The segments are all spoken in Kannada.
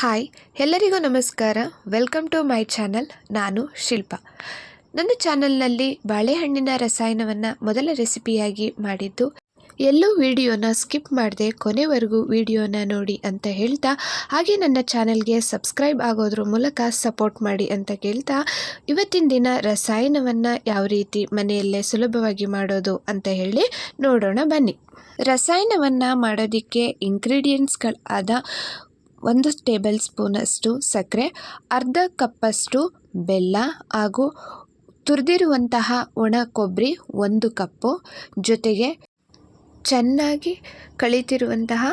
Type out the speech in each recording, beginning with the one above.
ಹಾಯ್, ಎಲ್ಲರಿಗೂ ನಮಸ್ಕಾರ. ವೆಲ್ಕಮ್ ಟು ಮೈ ಚಾನಲ್ ನಾನು ಶಿಲ್ಪ. ನನ್ನ ಚಾನಲ್ನಲ್ಲಿ ಬಾಳೆಹಣ್ಣಿನ ರಸಾಯನವನ್ನು ಮೊದಲ ರೆಸಿಪಿಯಾಗಿ ಮಾಡಿದ್ದು, ಎಲ್ಲೂ ವಿಡಿಯೋನ ಸ್ಕಿಪ್ ಮಾಡದೆ ಕೊನೆವರೆಗೂ ವಿಡಿಯೋನ ನೋಡಿ ಅಂತ ಹೇಳ್ತಾ, ಹಾಗೆ ನನ್ನ ಚಾನಲ್ಗೆ ಸಬ್ಸ್ಕ್ರೈಬ್ ಆಗೋದ್ರ ಮೂಲಕ ಸಪೋರ್ಟ್ ಮಾಡಿ ಅಂತ ಕೇಳ್ತಾ, ಇವತ್ತಿನ ದಿನ ರಸಾಯನವನ್ನು ಯಾವ ರೀತಿ ಮನೆಯಲ್ಲೇ ಸುಲಭವಾಗಿ ಮಾಡೋದು ಅಂತ ಹೇಳಿ ನೋಡೋಣ ಬನ್ನಿ. ರಸಾಯನವನ್ನು ಮಾಡೋದಕ್ಕೆ ಇಂಗ್ರೀಡಿಯೆಂಟ್ಸ್ಗಳಾದ ಒಂದು ಟೇಬಲ್ ಸ್ಪೂನಷ್ಟು ಸಕ್ಕರೆ, ಅರ್ಧ ಕಪ್ಪಷ್ಟು ಬೆಲ್ಲ ಹಾಗೂ ತುರಿದಿರುವಂತಹ ಒಣ ಕೊಬ್ಬರಿ ಒಂದು ಕಪ್ಪು. ಜೊತೆಗೆ ಚೆನ್ನಾಗಿ ಕಳಿತಿರುವಂತಹ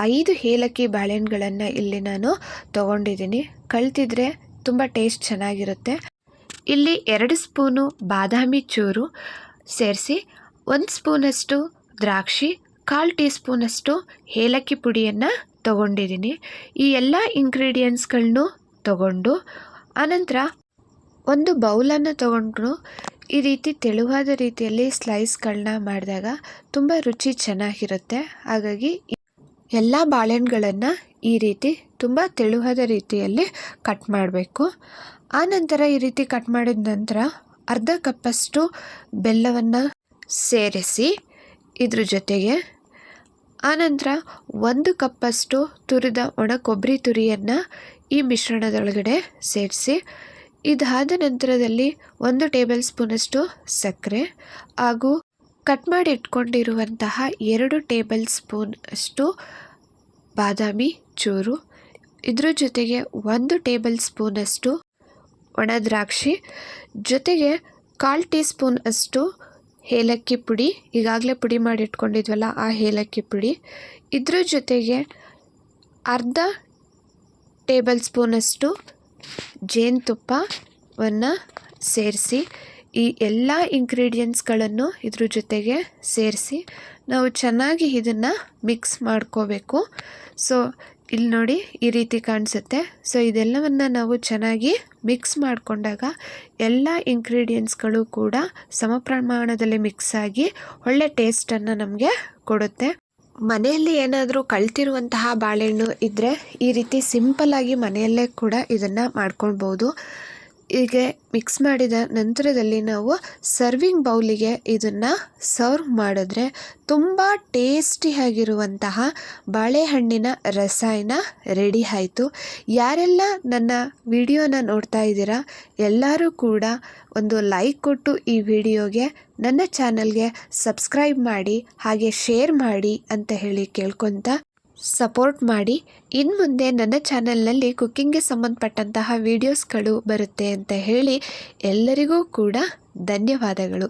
ಐದು ಏಲಕ್ಕಿ ಬಾಳೆಹಣ್ಣುಗಳನ್ನು ಇಲ್ಲಿ ನಾನು ತಗೊಂಡಿದ್ದೀನಿ. ಕಳ್ತಿದ್ರೆ ತುಂಬ ಟೇಸ್ಟ್ ಚೆನ್ನಾಗಿರುತ್ತೆ. ಇಲ್ಲಿ ಎರಡು ಸ್ಪೂನು ಬಾದಾಮಿ ಚೂರು ಸೇರಿಸಿ, ಒಂದು ಸ್ಪೂನಷ್ಟು ದ್ರಾಕ್ಷಿ, ಕಾಲು ಟೀ ಸ್ಪೂನಷ್ಟು ಏಲಕ್ಕಿ ಪುಡಿಯನ್ನು ತಗೊಂಡಿದ್ದೀನಿ. ಈ ಎಲ್ಲ ಇಂಗ್ರೀಡಿಯೆಂಟ್ಸ್ಗಳನ್ನೂ ತಗೊಂಡು, ಆನಂತರ ಒಂದು ಬೌಲನ್ನು ತಗೊಂಡು ಈ ರೀತಿ ತೆಳುವಾದ ರೀತಿಯಲ್ಲಿ ಸ್ಲೈಸ್ಗಳನ್ನ ಮಾಡಿದಾಗ ತುಂಬ ರುಚಿ ಚೆನ್ನಾಗಿರುತ್ತೆ. ಹಾಗಾಗಿ ಎಲ್ಲ ಬಾಳೆಹಣ್ಣುಗಳನ್ನು ಈ ರೀತಿ ತುಂಬ ತೆಳುವಾದ ರೀತಿಯಲ್ಲಿ ಕಟ್ ಮಾಡಬೇಕು. ಆನಂತರ ಈ ರೀತಿ ಕಟ್ ಮಾಡಿದ ನಂತರ ಅರ್ಧ ಕಪ್ಪಷ್ಟು ಬೆಲ್ಲವನ್ನು ಸೇರಿಸಿ ಇದ್ರ ಜೊತೆಗೆ ಆನಂತರ ಒಂದು ಕಪ್ಪಷ್ಟು ತುರಿದ ಒಣ ಕೊಬ್ಬರಿ ತುರಿಯನ್ನು ಈ ಮಿಶ್ರಣದೊಳಗಡೆ ಸೇರಿಸಿ, ಇದಾದ ನಂತರದಲ್ಲಿ ಒಂದು ಟೇಬಲ್ ಸ್ಪೂನಷ್ಟು ಸಕ್ಕರೆ ಹಾಗೂ ಕಟ್ ಮಾಡಿ ಇಟ್ಕೊಂಡಿರುವಂತಹ ಎರಡು ಟೇಬಲ್ ಸ್ಪೂನ್ ಅಷ್ಟು ಬಾದಾಮಿ ಚೂರು, ಇದ್ರ ಜೊತೆಗೆ ಒಂದು ಟೇಬಲ್ ಸ್ಪೂನಷ್ಟು ಒಣ ದ್ರಾಕ್ಷಿ, ಜೊತೆಗೆ ಕಾಲು ಟೀ ಸ್ಪೂನ್ ಅಷ್ಟು ಏಲಕ್ಕಿ ಪುಡಿ, ಈಗಾಗಲೇ ಪುಡಿ ಮಾಡಿ ಇಟ್ಕೊಂಡಿದ್ವಲ್ಲ ಆ ಏಲಕ್ಕಿ ಪುಡಿ. ಇದ್ರ ಜೊತೆಗೆ ಅರ್ಧ ಟೇಬಲ್ ಸ್ಪೂನಷ್ಟು ಜೇನುತುಪ್ಪವನ್ನು ಸೇರಿಸಿ, ಈ ಎಲ್ಲ ಇಂಗ್ರೀಡಿಯೆಂಟ್ಸ್ಗಳನ್ನು ಇದ್ರ ಜೊತೆಗೆ ಸೇರಿಸಿ, ನಾವು ಚೆನ್ನಾಗಿ ಇದನ್ನು ಮಿಕ್ಸ್ ಮಾಡ್ಕೋಬೇಕು. ಸೊ ಇಲ್ಲಿ ನೋಡಿ ಈ ರೀತಿ ಕಾಣಿಸುತ್ತೆ. ಸೊ ಇದೆಲ್ಲವನ್ನು ನಾವು ಚೆನ್ನಾಗಿ ಮಿಕ್ಸ್ ಮಾಡಿಕೊಂಡಾಗ ಎಲ್ಲ ಇಂಗ್ರೀಡಿಯೆಂಟ್ಸ್ಗಳು ಕೂಡ ಸಮ ಪ್ರಮಾಣದಲ್ಲಿ ಮಿಕ್ಸ್ ಆಗಿ ಒಳ್ಳೆ ಟೇಸ್ಟನ್ನು ನಮಗೆ ಕೊಡುತ್ತೆ. ಮನೆಯಲ್ಲಿ ಏನಾದರೂ ಕಳ್ತಿರುವಂತಹ ಬಾಳೆಹಣ್ಣು ಇದ್ದರೆ ಈ ರೀತಿ ಸಿಂಪಲ್ಲಾಗಿ ಮನೆಯಲ್ಲೇ ಕೂಡ ಇದನ್ನು ಮಾಡ್ಕೊಳ್ಬೋದು. ಹೀಗೆ ಮಿಕ್ಸ್ ಮಾಡಿದ ನಂತರದಲ್ಲಿ ನಾವು ಸರ್ವಿಂಗ್ ಬೌಲಿಗೆ ಇದನ್ನು ಸರ್ವ್ ಮಾಡಿದ್ರೆ ತುಂಬ ಟೇಸ್ಟಿಯಾಗಿರುವಂತಹ ಬಾಳೆಹಣ್ಣಿನ ರಸಾಯನ ರೆಡಿ ಆಯಿತು. ಯಾರೆಲ್ಲ ನನ್ನ ವಿಡಿಯೋನ ನೋಡ್ತಾ ಇದ್ದೀರಾ, ಎಲ್ಲರೂ ಕೂಡ ಒಂದು ಲೈಕ್ ಕೊಟ್ಟು ಈ ವಿಡಿಯೋಗೆ ನನ್ನ ಚಾನಲ್ಗೆ ಸಬ್ಸ್ಕ್ರೈಬ್ ಮಾಡಿ, ಹಾಗೆ ಶೇರ್ ಮಾಡಿ ಅಂತ ಹೇಳಿ ಕೇಳ್ಕೊತ ಸಪೋರ್ಟ್ ಮಾಡಿ. ಇನ್ನು ಮುಂದೆ ನನ್ನ ಚಾನಲ್ನಲ್ಲಿ ಕುಕ್ಕಿಂಗ್ಗೆ ಸಂಬಂಧಪಟ್ಟಂತಹ ವೀಡಿಯೋಸ್ಗಳು ಬರುತ್ತೆ ಅಂತ ಹೇಳಿ ಎಲ್ಲರಿಗೂ ಕೂಡ ಧನ್ಯವಾದಗಳು.